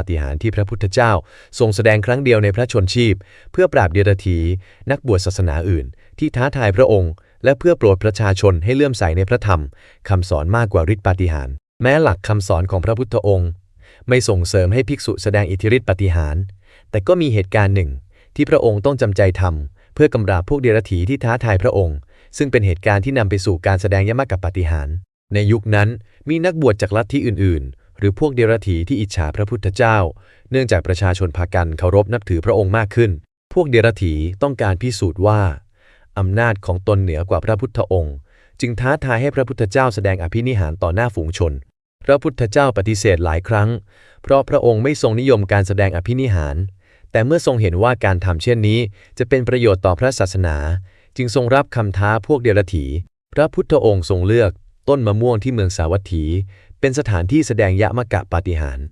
าฏิหาริย์ที่พระพุทธเจ้า ทรงแสดงครั้งเดียวในพระชนชีพ เพื่อปราบเดรัจฉีนักบวชศาสนาอื่น ที่ท้าทายพระองค์ และเพื่อโปรดประชาชนให้เลื่อมใสในพระธรรมคำสอนมากกว่าฤทธิปาฏิหาริย์แม้หลักคำสอนของพระพุทธองค์ ไม่ส่งเสริมให้ภิกษุแสดงอิทธิฤทธิปาฏิหาริย์แต่ก็มีเหตุการณ์หนึ่ง ที่พระองค์ต้องจำใจทำเพื่อกำราบพวกเดรัจฉีที่ท้าทายพระองค์ ซึ่งเป็นเหตุการณ์ที่นำไปสู่การแสดงยมกับปาฏิหาริย์ในยุคนั้นมีนักบวชจากลัทธิอื่นๆ หรือพวกเดรัจฉีที่อิจฉาพระพุทธเจ้า เนื่องจากประชาชนพากันเคารพนับถือพระองค์มากขึ้น พวกเดรัจฉีต้องการพิสูจน์ว่าอำนาจของตนเหนือกว่าพระพุทธองค์ จึงท้าทายให้พระพุทธเจ้าแสดงอภินิหารต่อหน้าฝูงชน พระพุทธเจ้าปฏิเสธหลายครั้ง เพราะพระองค์ไม่ทรงนิยมการแสดงอภินิหาร แต่เมื่อทรงเห็นว่าการทำเช่นนี้ จะเป็นประโยชน์ต่อพระศาสนา จึงทรงรับคำท้าพวกเดรัจฉีพระพุทธองค์ทรงเลือกต้นมะม่วงที่เมืองสาวัตถี เป็นสถานที่แสดงยะมะกะปาฏิหาริย์